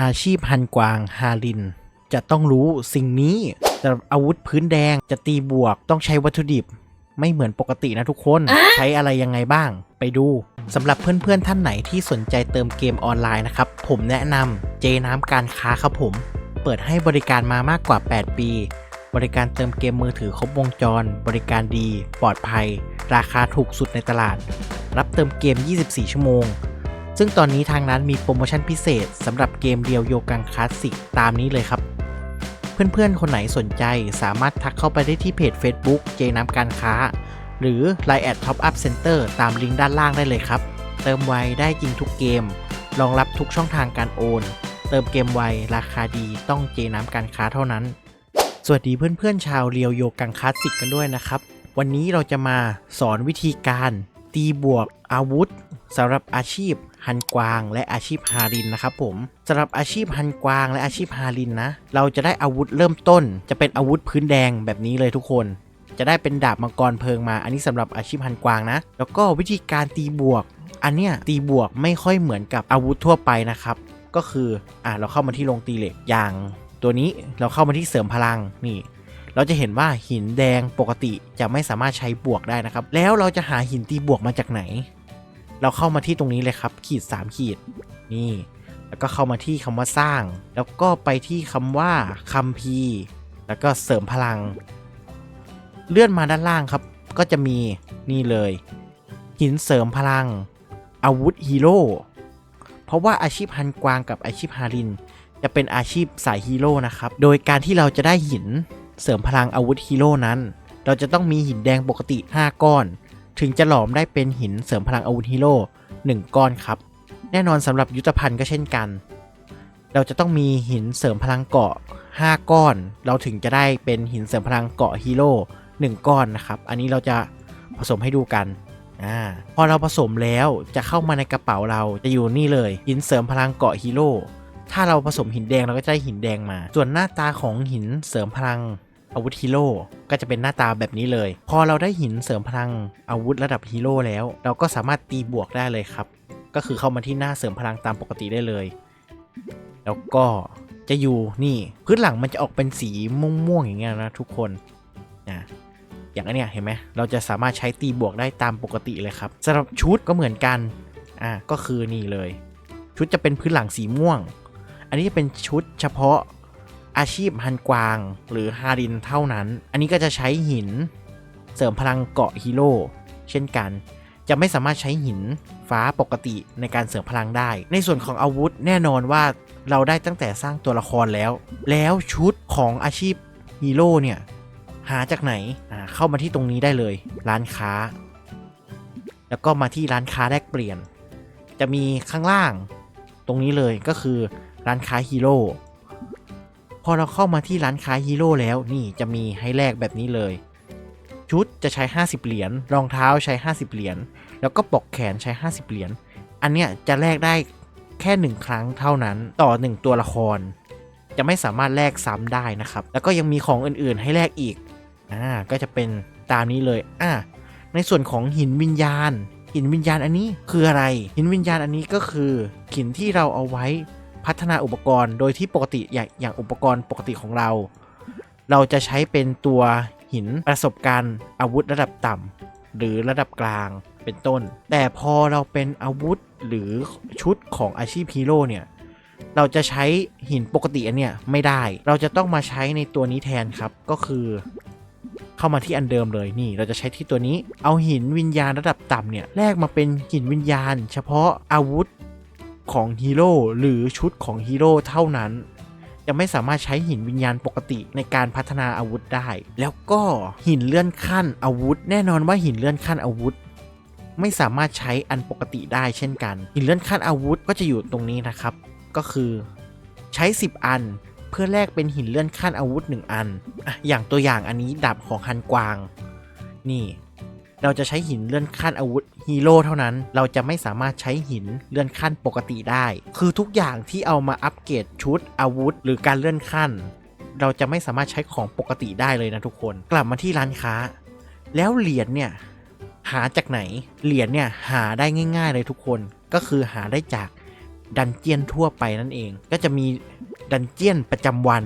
อาชีพฮันกวางฮาริน จะต้องรู้สิ่งนี้สำหรับอาวุธพื้นแดงจะตีบวกต้องใช้วัตถุดิบ ไม่เหมือนปกตินะทุกคนใช้อะไรยังไงบ้าง ไปดูสำหรับเพื่อนๆท่านไหนที่สนใจเติมเกมออนไลน์นะครับ ผมแนะนำเจน้ำการค้าครับผม เปิดให้บริการมามากกว่า 8 ปี บริการเติมเกมมือถือครบวงจร บริการดี ปลอดภัย ราคาถูกสุดในตลาด รับเติมเกม 24 ชั่วโมง ซึ่งตอนนี้ทางร้านมีโปรโมชั่นพิเศษสำหรับเกมเรียวโยกังคลาสสิกตามนี้เลยครับ เพื่อนๆ คนไหนสนใจสามารถทักเข้าไปได้ที่เพจ Facebook เจน้ำการค้า หรือ Line แอด Top Up Center ตามลิงก์ด้านล่างได้เลยครับ เติมไวได้จริงทุกเกม รองรับทุกช่องทางการโอน เติมเกมไวราคาดีต้องเจน้ำการค้าเท่านั้น สวัสดีเพื่อนๆ ชาวเรียวโยกังคลาสสิกกันด้วยนะครับ วันนี้เราจะมาสอนวิธีการ ตีบวกอาวุธสำหรับอาชีพฮันกวางและอาชีพฮารินนะครับผมสำหรับอาชีพฮันกวางและอาชีพฮารินนะ เราจะได้อาวุธเริ่มต้น จะเป็นอาวุธพื้นแดงแบบนี้เลยทุกคน จะได้เป็นดาบมังกรเพลิงมา อันนี้สำหรับอาชีพฮันกวางนะ แล้วก็วิธีการตีบวก อันเนี้ยตีบวกไม่ค่อยเหมือนกับอาวุธทั่วไปนะครับ ก็คืออะเราเข้ามาที่โรงตีเหล็กอย่าง ตัวนี้เราเข้ามาที่เสริมพลังนี่ เราจะเห็นว่าหินแดงปกติจะไม่สามารถใช้บวกได้นะครับ แล้วเราจะหาหินตีบวกมาจากไหน เราเข้ามาที่ตรงนี้เลยครับ ขีด 3 ขีดนี่ แล้วก็เข้ามาที่คำว่าสร้าง แล้วก็ไปที่คำว่าคัมภีแล้วก็เสริมพลัง เลื่อนมาด้านล่างครับ ก็จะมีนี่เลย หินเสริมพลัง อาวุธฮีโร่เพราะว่าอาชีพฮันกวางกับอาชีพฮาริน จะเป็นอาชีพสายฮีโร่นะครับ โดยการที่เราจะได้หิน เสริมพลังอาวุธฮีโร่นั้น เราจะต้องมีหินแดงปกติ 5 ก้อน ถึงจะหลอมได้เป็นหินเสริมพลังอาวุธฮีโร่1ก้อนครับ แน่นอนสำหรับยุทธภัณฑ์ก็เช่นกัน เราจะต้องมีหินเสริมพลังเกาะ 5 ก้อน เราถึงจะได้เป็นหินเสริมพลังเกาะฮีโร่1ก้อนนะครับ อันนี้เราจะผสมให้ดูกันอ่าพอเราผสมแล้วจะเข้ามาในกระเป๋าเราจะอยู่นี่เลยหินเสริมพลังเกาะฮีโร่ ถ้าเราผสมหินแดงเราก็จะได้หินแดงมา ส่วนหน้าตาของหินเสริมพลังอาวุธฮีโร่ก็จะเป็นหน้าตาแบบนี้เลย พอเราได้หินเสริมพลังอาวุธระดับฮีโร่แล้ว เราก็สามารถตีบวกได้เลยครับ ก็คือเข้ามาที่หน้าเสริมพลังตามปกติได้เลย แล้วก็จะอยู่นี่พื้นหลังมันจะออกเป็นสีม่วงๆอย่างเงี้ยนะทุกคนนะอย่างนเนี้ยเห็นไหมเราจะสามารถใช้ตีบวกได้ตามปกติเลยครับสำหรับชุดก็เหมือนกันอ่าก็คือนี่เลย ชุดจะเป็นพื้นหลังสีม่วง อันนี้จะเป็นชุดเฉพาะอาชีพฮันกวางหรือฮารินเท่านั้น อันนี้ก็จะใช้หินเสริมพลังเกาะฮีโร่เช่นกัน จะไม่สามารถใช้หินฟ้าปกติในการเสริมพลังได้ ในส่วนของอาวุธแน่นอนว่าเราได้ตั้งแต่สร้างตัวละครแล้ว แล้วชุดของอาชีพฮีโร่เนี่ยหาจากไหนเข้ามาที่ตรงนี้ได้เลย ร้านค้า แล้วก็มาที่ร้านค้าแลกเปลี่ยน จะมีข้างล่างตรงนี้เลยก็คือ ร้านค้าฮีโร่พอเราเข้ามาที่ร้านค้าฮีโร่แล้วนี่จะมีให้แลกแบบนี้เลย ชุดจะใช้ 50 เหรียญรองเท้าใช้ 50 เหรียญแล้วก็ปอกแขนใช้ 50 เหรียญอันเนี้ยจะแลกได้แค่หนึ่งครั้งเท่านั้นต่อ 1 ตัวละคร จะไม่สามารถแลกซ้ำได้นะครับ แล้วก็ยังมีของอื่นๆให้แลกอีกอ่าก็จะเป็นตามนี้เลยอ่าในส่วนของหินวิญญาณ หินวิญญาณอันนี้คืออะไร หินวิญญาณอันนี้ก็คือหินที่เราเอาไว้ พัฒนาอุปกรณ์ โดยที่ปกติอย่างอย่างอุปกรณ์ปกติของเรา เราจะใช้เป็นตัวหินประสบการณ์อาวุธระดับต่ำหรือระดับกลางเป็นต้น แต่พอเราเป็นอาวุธหรือชุดของอาชีพฮีโร่เนี่ยเราจะใช้หินปกติอันเนี้ยไม่ได้ เราจะต้องมาใช้ในตัวนี้แทนครับ ก็คือ เข้ามาที่อันเดิมเลยนี่ เราจะใช้ที่ตัวนี้ เอาหินวิญญาณระดับต่ำเนี่ยแลกมาเป็นหินวิญญาณ เฉพาะอาวุธ ของฮีโร่หรือชุดของฮีโร่เท่านั้น จะไม่สามารถใช้หินวิญญาณปกติในการพัฒนาอาวุธได้ แล้วก็หินเลื่อนขั้นอาวุธ แน่นอนว่าหินเลื่อนขั้นอาวุธ ไม่สามารถใช้อันปกติได้เช่นกัน หินเลื่อนขั้นอาวุธก็จะอยู่ตรงนี้นะครับ ก็คือใช้ 10 อันเพื่อแลกเป็นหินเลื่อนขั้นอาวุธ 1 อันอะอย่างตัวอย่างอันนี้ดาบของฮันกวาง นี่ เราจะใช้หินเลื่อนขั้นอาวุธฮีโร่เท่านั้น เราจะไม่สามารถใช้หินเลื่อนขั้นปกติได้ คือทุกอย่างที่เอามาอัปเกรดชุดอาวุธ หรือการเลื่อนขั้น เราจะไม่สามารถใช้ของปกติได้เลยนะทุกคน กลับมาที่ร้านค้า แล้วเหรียญเนี่ยหาจากไหน เหรียญเนี่ยหาได้ง่าย ๆ เลยทุกคน ก็คือหาได้จากดันเจียนทั่วไปนั่นเอง ก็จะมีดันเจียนประจำวัน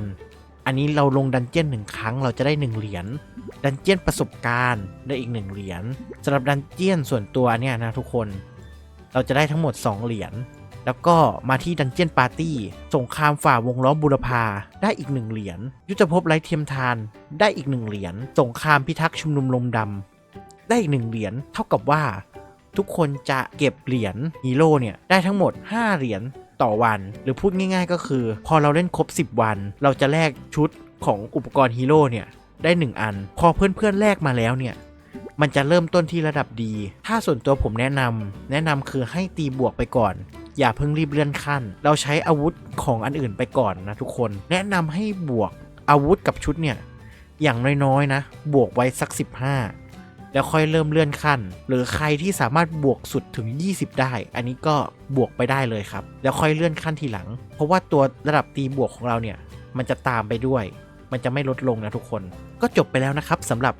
อันนี้เราลงดันเจียนหนึ่งครั้งเราจะได้หนึ่งเหรียญ ดันเจียนประสบการณ์ได้อีกหนึ่งเหรียญสำหรับดันเจียนส่วนตัวเนี่ยนะทุกคน เราจะได้ทั้งหมด 2 เหรียญ แล้วก็มาที่ดันเจียนปาร์ตี้ สงครามฝ่าวงล้อมบุรพาได้อีกหนึ่งเหรียญ ยุทธภพไร้เทียมทานได้อีกหนึ่งเหรียญ สงครามพิทักษ์ชุมนุมลมดำได้อีกหนึ่งเหรียญ เท่ากับว่า ทุกคนจะเก็บเหรียญฮีโร่เนี่ยได้ทั้งหมด 5 เหรียญ ต่อวัน หรือพูดง่าย ๆ ก็คือ พอเราเล่นครบ 10 วัน เราจะแลกชุดของอุปกรณ์ฮีโร่เนี่ยได้ 1 อัน พอเพื่อนๆแลกมาแล้วเนี่ยมันจะเริ่มต้นที่ระดับดี ถ้าส่วนตัวผมแนะนำแนะนำคือให้ตีบวกไปก่อน อย่าเพิ่งรีบเลื่อนขั้น เราใช้อาวุธของอันอื่นไปก่อนนะทุกคน แนะนำให้บวกอาวุธกับชุดเนี่ย อย่างน้อยๆนะ บวกไว้สัก 15 แล้วค่อยเริ่มเลื่อนขั้น หรือใครที่สามารถบวกสุดถึง 20 ได้ อันนี้ก็บวกไปได้เลยครับ แล้วค่อยเลื่อนขั้นทีหลัง เพราะว่าตัวระดับตีบวกของเราเนี่ย มันจะตามไปด้วย มันจะไม่ลดลงนะทุกคน ก็จบไปแล้วนะครับสำหรับ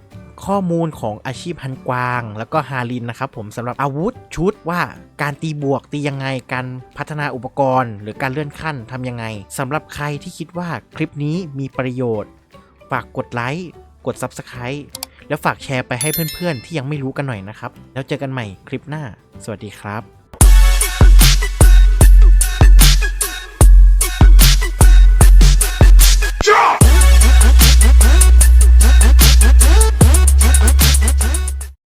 ข้อมูลของอาชีพฮันกวาง แล้วก็ฮารินนะครับผมสำหรับอาวุธชุดว่าการตีบวกตียังไง การพัฒนาอุปกรณ์ หรือการเลื่อนขั้นทำยังไงสำหรับใครที่คิดว่าคลิปนี้มีประโยชน์ ฝากกดไลค์กด Subscribe แล้วฝากแชร์ไปให้เพื่อนๆ ที่ยังไม่รู้กันหน่อยนะครับ แล้วเจอกันใหม่คลิปหน้า สวัสดีครับ